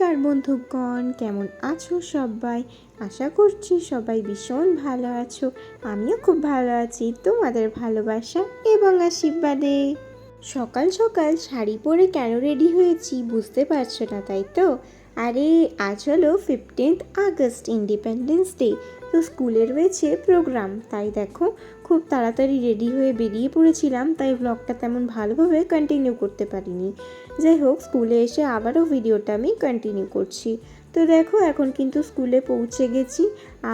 নমস্কার বন্ধুগণ, কেমন আছো সবাই? আশা করছি সবাই ভীষণ ভালো আছো। আমিও খুব ভালো আছি, তোমাদের ভালোবাসা এবং আশীর্বাদে। সকাল সকাল শাড়ি পরে কেন রেডি হয়েছি বুঝতে পারছ না, তাই তো? আরে, আজ হলো ফিফটিন্থ আগস্ট ইন্ডিপেন্ডেন্স ডে তো স্কুলে রয়েছে প্রোগ্রাম তাই দেখো, খুব তাড়াতাড়ি রেডি হয়ে বেরিয়ে পড়েছিলাম, তাই ব্লগটা তেমন ভালোভাবে কন্টিনিউ করতে পারিনি। যাই হোক, স্কুলে এসে আবারও ভিডিওটা আমি কন্টিনিউ করছি। তো দেখো, এখন কিন্তু স্কুলে পৌঁছে গেছি।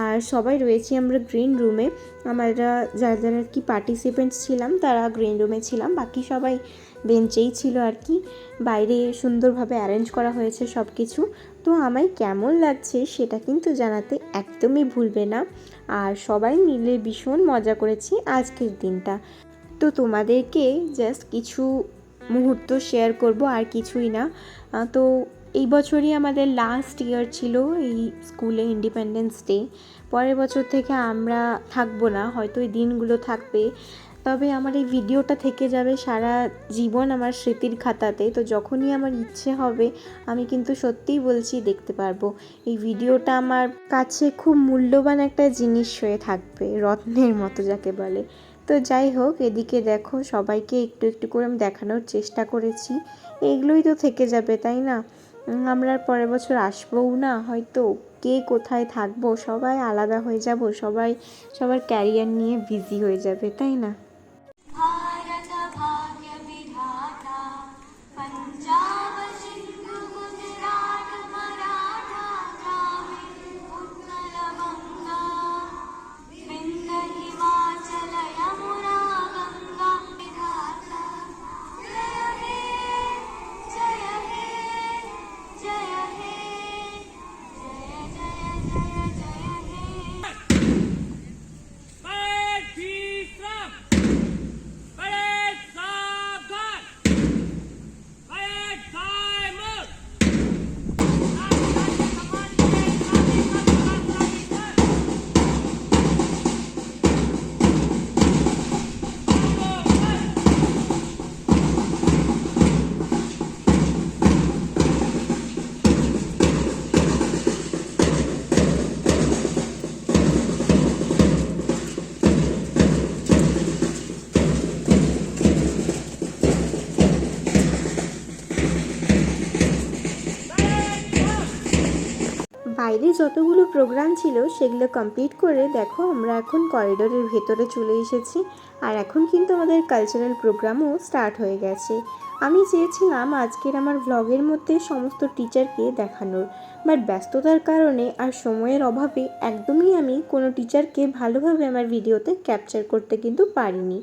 আর সবাই রয়েছি আমরা গ্রিন রুমে আমরা যারা যারা আর কি পার্টিসিপেন্টস ছিলাম, তারা গ্রিন রুমে ছিলাম। বাকি সবাই বেঞ্চেই ছিল আর কি। বাইরে সুন্দরভাবে অ্যারেঞ্জ করা হয়েছে সব কিছু তো আমায় কেমন লাগছে সেটা কিন্তু জানাতে একদমই ভুলবে না। আর সবাই মিলে ভীষণ মজা করেছি আজকের দিনটা। তো তোমাদেরকে জাস্ট কিছু মুহূর্ত শেয়ার করব, আর কিছুই না। তো এই বছরই আমাদের লাস্ট ইয়ার ছিল এই স্কুলে ইন্ডিপেন্ডেন্স ডে পরের বছর থেকে আমরা থাকব না, হয়তো এই দিনগুলো থাকবে। তবে আমার এই ভিডিওটা থেকে যাবে সারা জীবন আমার স্মৃতির খাতাতে। তো যখনই আমার ইচ্ছে হবে, আমি কিন্তু সত্যিই বলছি দেখতে পারব। এই ভিডিওটা আমার কাছে খুব মূল্যবান একটা জিনিস হয়ে থাকবে, রত্নের মতো যাকে বলে। তো যাই হোক, এদিকে দেখো সবাইকে একটু একটু করে আমি দেখানোর চেষ্টা করেছি। এগুলোই তো থেকে যাবে, তাই না? আমরা পরের বছর আসবও না, হয়তো কে কোথায় থাকব, সবাই আলাদা হয়ে যাব, সবাই সবার ক্যারিয়ার নিয়ে বিজি হয়ে যাবে, তাই না? বাইরে যতগুলো প্রোগ্রাম ছিল সেগুলো কমপ্লিট করে দেখো আমরা এখন করিডোরের ভেতরে চলে এসেছি। আর এখন কিন্তু আমাদের কালচারাল প্রোগ্রামও স্টার্ট হয়ে গেছে। আমি চেয়েছিলাম আজকের আমার ভ্লগের মধ্যে সমস্ত টিচারকে দেখানোর। বাট ব্যস্ততার কারণে আর সময়ের অভাবে একদমই আমি কোনো টিচারকে ভালোভাবে আমার ভিডিওতে ক্যাপচার করতে কিন্তু পারিনি।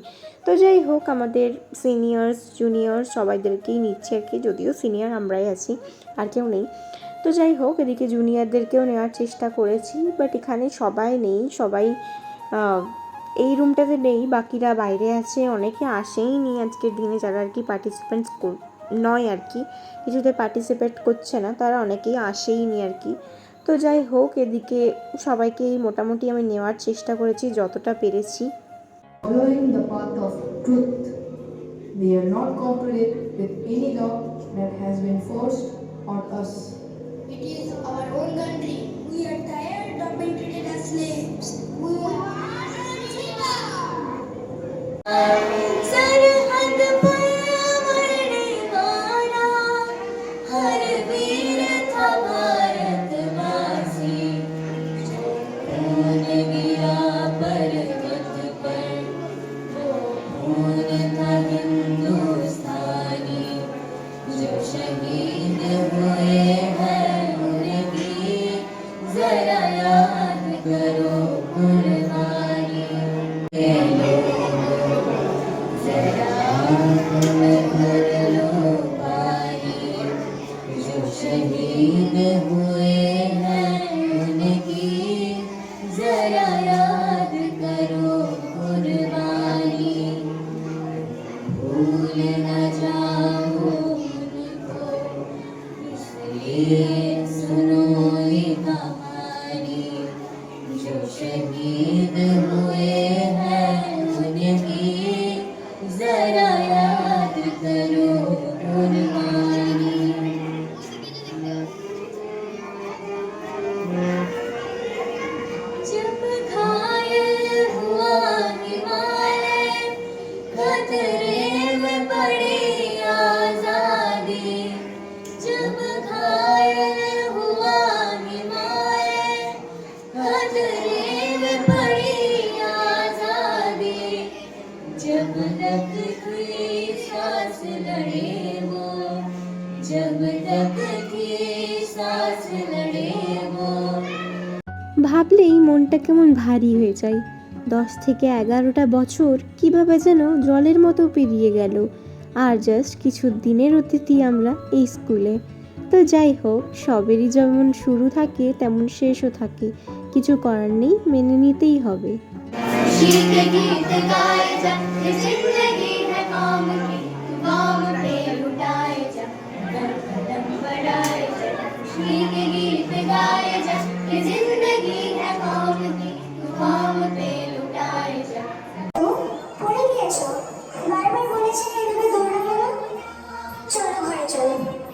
তো যাই হোক, আমাদের সিনিয়র্স জুনিয়র সবাইদেরকেই নিচ্ছে আর কি, যদিও সিনিয়র আমরাই আছি, আর কেউ নেই। তো যাই হোক, এদিকে জুনিয়রদেরকেও নেওয়ার চেষ্টা করেছি বাট এখানে সবাই নেই, সবাই এই রুমটাতে নেই, বাকিরা বাইরে আছে, অনেকে আসেই নি আজকের দিনে, যারা আর কি পার্টিসিপেন্টস নয় আর কি, কিছুতে পার্টিসিপেট করছে না, তারা অনেকেই আসেই নি আর কি তো যাই হোক, এদিকে সবাইকেই মোটামুটি আমি নেওয়ার চেষ্টা করেছি, যতটা পেরেছি following the path of truth. We are not cooperate with any law that has शहीद हुए हैं उनकी जरा याद करो कुर्बानी जब घायल हुआ हिमालय खतरे ভাবলেই মনটা কেমন ভারী হয়ে যায়। দশ থেকে এগারোটা বছর কীভাবে যেন জলের মতো পেরিয়ে গেল। আর জাস্ট কিছু দিনের অতিথি আমরা এই স্কুলে। তো যাই হোক, সবেরই যেমন শুরু থাকে, তেমন শেষও থাকে। কিছু করার নেই, মেনে নিতেই হবে।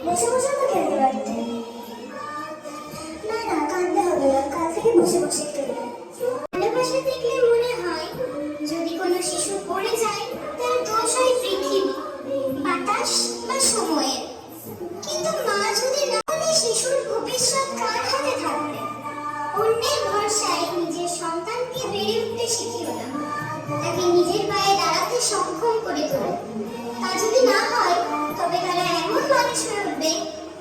বসে বসে তো খেলতে পারতে না না কাঁদতে হবে না কাল থেকে বসে বসে খেলবে তা যদি না হয় তবে তারা এমন মানুষ হয়ে উঠবে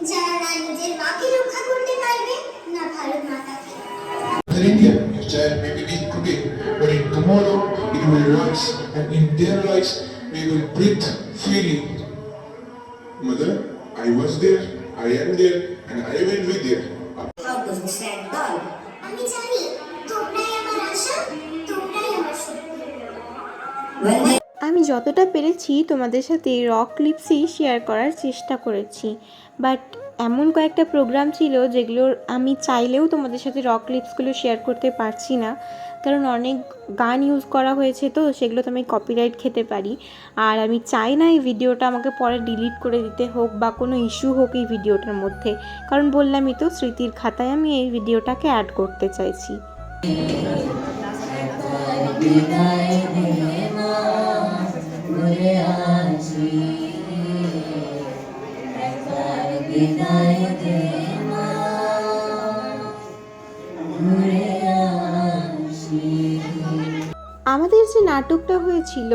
যারা না নিজের মাকে রক্ষা করতে পারবে না ভালো মাতাকে In India, your child may be weak today, but in tomorrow it will rise, and in their lives we will breathe freely. Mother, I was there, I am there, and I will be there. আমি জানি তোমরাই আমি যতটা পেরেছি তোমাদের সাথে rock ক্লিপসই share করার চেষ্টা করেছি। বাট এমন কয়েকটা প্রোগ্রাম ছিল যেগুলোর আমি চাইলেও তোমাদের সাথে রক ক্লিপসগুলো শেয়ার করতে পারছি না। কারণ অনেক গান ইউজ করা হয়েছে তো, সেগুলো তো আমি কপিরাইট খেতে পারি। আর আমি চাই না এই ভিডিওটা আমাকে পরে ডিলিট করে দিতে হোক বা কোনো ইস্যু হোক এই ভিডিওটার মধ্যে। কারণ বললামই তো, স্মৃতির খাতায় আমি এই ভিডিওটাকে অ্যাড করতে চাইছি। আমাদের যে নাটকটা হয়েছিল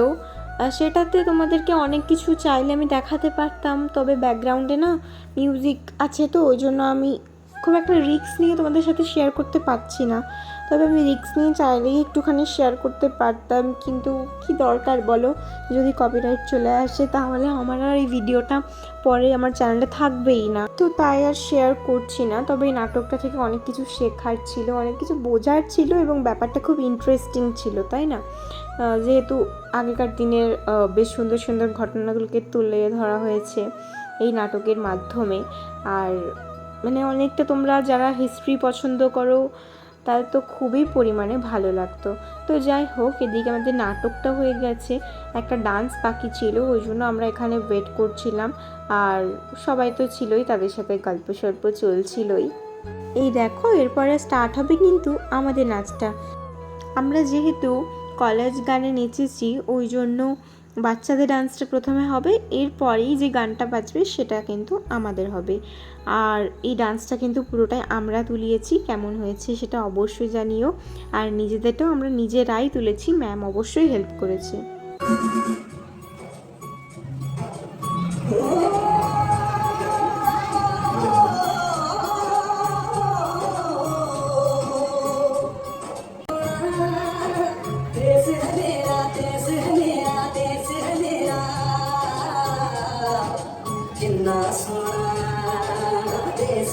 সেটাতে তোমাদেরকে অনেক কিছু চাইলে আমি দেখাতে পারতাম, তবে ব্যাকগ্রাউন্ডে না মিউজিক আছে তো, ওই জন্য আমি খুব একটা রিস্ক নিয়ে তোমাদের সাথে শেয়ার করতে পারছি না। তবে আমি রিস্ক নিয়ে চাইলেই একটুখানি শেয়ার করতে পারতাম, কিন্তু কি দরকার বলো? যদি কপিরাইট চলে আসে তাহলে আমার আর এই ভিডিওটা পরে আমার চ্যানেলে থাকবেই না। তো তাই আর শেয়ার করছি না, তবে এই নাটকটা থেকে অনেক কিছু শেখার ছিল, অনেক কিছু বোঝার ছিল এবং ব্যাপারটা খুব ইন্টারেস্টিং ছিল, তাই না? যেহেতু আগেকার দিনের বেশ সুন্দর সুন্দর ঘটনাগুলোকে তুলে ধরা হয়েছে এই নাটকের মাধ্যমে। আর মানে অনেকটা তোমরা যারা হিস্ট্রি পছন্দ করো তার তো খুবই পরিমাণে ভালো লাগতো। তো যাই হোক, এদিকে আমাদের নাটকটা হয়ে গেছে। একটা ডান্স বাকি ছিল, ওই জন্য আমরা এখানে ওয়েট করছিলাম। আর সবাই তো ছিলই, তাদের সাথে গল্প সল্প চলছিলই। এই দেখো, এরপরে স্টার্ট হবে কিন্তু আমাদের নাচটা। আমরা যেহেতু কলেজ গানে নেচেছি, ওই জন্য বাচ্চাদের ডান্সটা প্রথমে হবে, এরপরেই যে গানটা বাজবে সেটা কিন্তু আমাদের হবে। আর এই ডান্সটা কিন্তু পুরোটাই আমরা তুলিয়েছি, কেমন হয়েছে সেটা অবশ্যই জানিও। আর নিজেদেরটাও আমরা নিজেরাই তুলেছি ম্যাম অবশ্যই হেল্প করেছে। స్వామి దేశ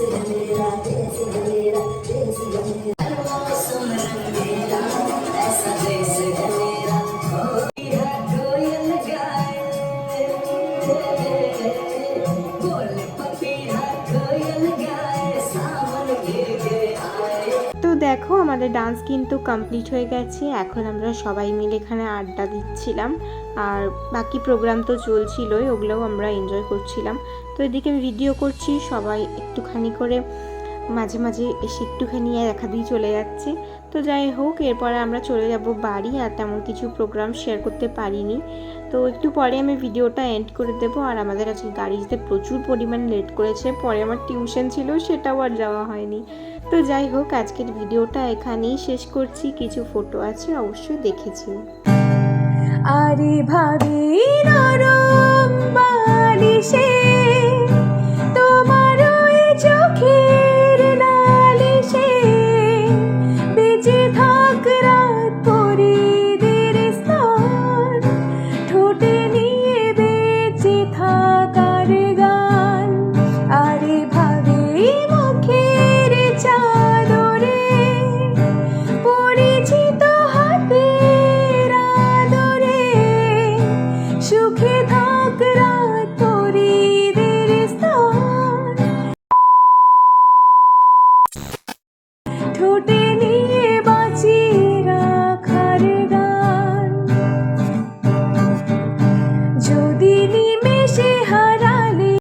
দেখো, আমাদের ডান্স কিন্তু কমপ্লিট হয়ে গেছে। এখন আমরা সবাই মিলে এখানে আড্ডা দিচ্ছিলাম। আর বাকি প্রোগ্রাম তো চলছিলই, ওগুলোও আমরা এনজয় করছিলাম। তো এদিকে আমি ভিডিও করছি, সবাই একটুখানি করে মাঝে মাঝে এসে একটুখানি দেখা দিয়ে চলে যাচ্ছে। তো যাই হোক, এরপরে আমরা চলে যাব বাড়ি আর তেমন কিছু প্রোগ্রাম শেয়ার করতে পারিনি। তো একটু পরে আমি ভিডিওটা এন্ড করে দেবো। আর আমাদের আজকে গাড়ি যেতে প্রচুর পরিমাণ লেট করেছে। পরে আমার টিউশন ছিল, সেটাও আর যাওয়া হয়নি। তো যাই হোক, আজকের ভিডিওটা এখানেই শেষ করছি। কিছু ফটো আছে, অবশ্যই দেখেছি। আরে ভাবি, নরম বালিশে